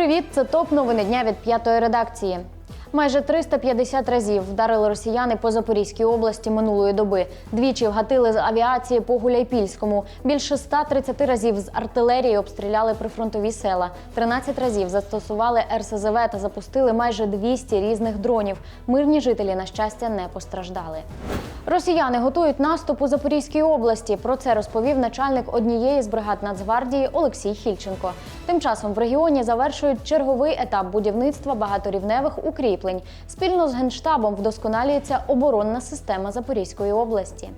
Привіт, це топ новини дня від п'ятої редакції. Майже 350 разів вдарили росіяни по Запорізькій області минулої доби. Двічі вгатили з авіації по Гуляйпільському. Більше 130 разів з артилерії обстріляли прифронтові села. 13 разів застосували РСЗВ та запустили майже 200 різних дронів. Мирні жителі, на щастя, не постраждали. Росіяни готують наступ у Запорізькій області. Про це розповів начальник однієї з бригад Нацгвардії Олексій Хільченко. Тим часом в регіоні завершують черговий етап будівництва багаторівневих укріплень. Спільно з генштабом вдосконалюється оборонна система Запорізької області.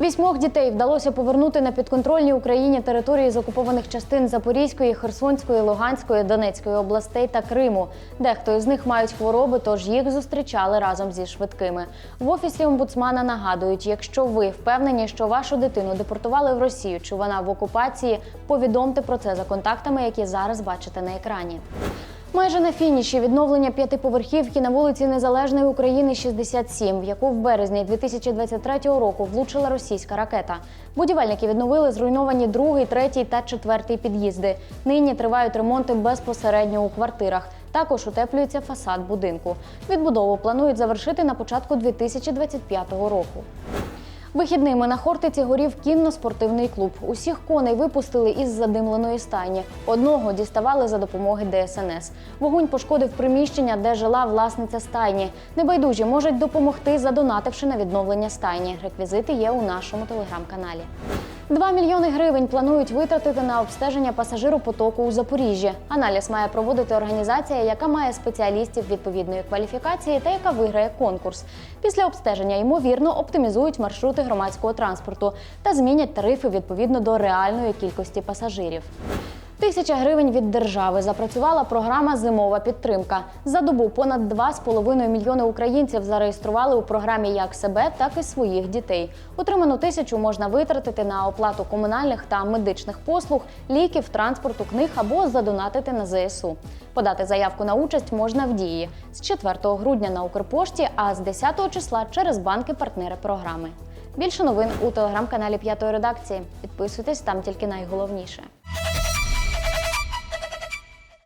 Вісьмох дітей вдалося повернути на підконтрольні Україні території з окупованих частин Запорізької, Херсонської, Луганської, Донецької областей та Криму. Дехто із них мають хвороби, тож їх зустрічали разом зі швидкими. В офісі омбудсмана нагадують, якщо ви впевнені, що вашу дитину депортували в Росію чи вона в окупації, повідомте про це за контактами, які зараз бачите на екрані. Майже на фініші відновлення п'ятиповерхівки на вулиці Незалежної України 67, в яку в березні 2023 року влучила російська ракета. Будівельники відновили зруйновані другий, третій та четвертий під'їзди. Нині тривають ремонти безпосередньо у квартирах. Також утеплюється фасад будинку. Відбудову планують завершити на початку 2025 року. Вихідними на Хортиці горів кінно-спортивний клуб. Усіх коней випустили із задимленої стайні. Одного діставали за допомоги ДСНС. Вогонь пошкодив приміщення, де жила власниця стайні. Небайдужі можуть допомогти, задонативши на відновлення стайні. Реквізити є у нашому телеграм-каналі. 2 мільйони гривень планують витратити на обстеження пасажиропотоку у Запоріжжі. Аналіз має проводити організація, яка має спеціалістів відповідної кваліфікації та яка виграє конкурс. Після обстеження ймовірно оптимізують маршрути громадського транспорту та змінять тарифи відповідно до реальної кількості пасажирів. Тисяча гривень від держави запрацювала програма Зимова підтримка. За добу понад 2,5 мільйони українців зареєстрували у програмі як себе, так і своїх дітей. Отриману тисячу можна витратити на оплату комунальних та медичних послуг, ліків, транспорту, книг або задонатити на ЗСУ. Подати заявку на участь можна в дії з 4 грудня на Укрпошті, а з 10 числа через банки-партнери програми. Більше новин у телеграм-каналі П'ятої редакції. Підписуйтесь там тільки найголовніше.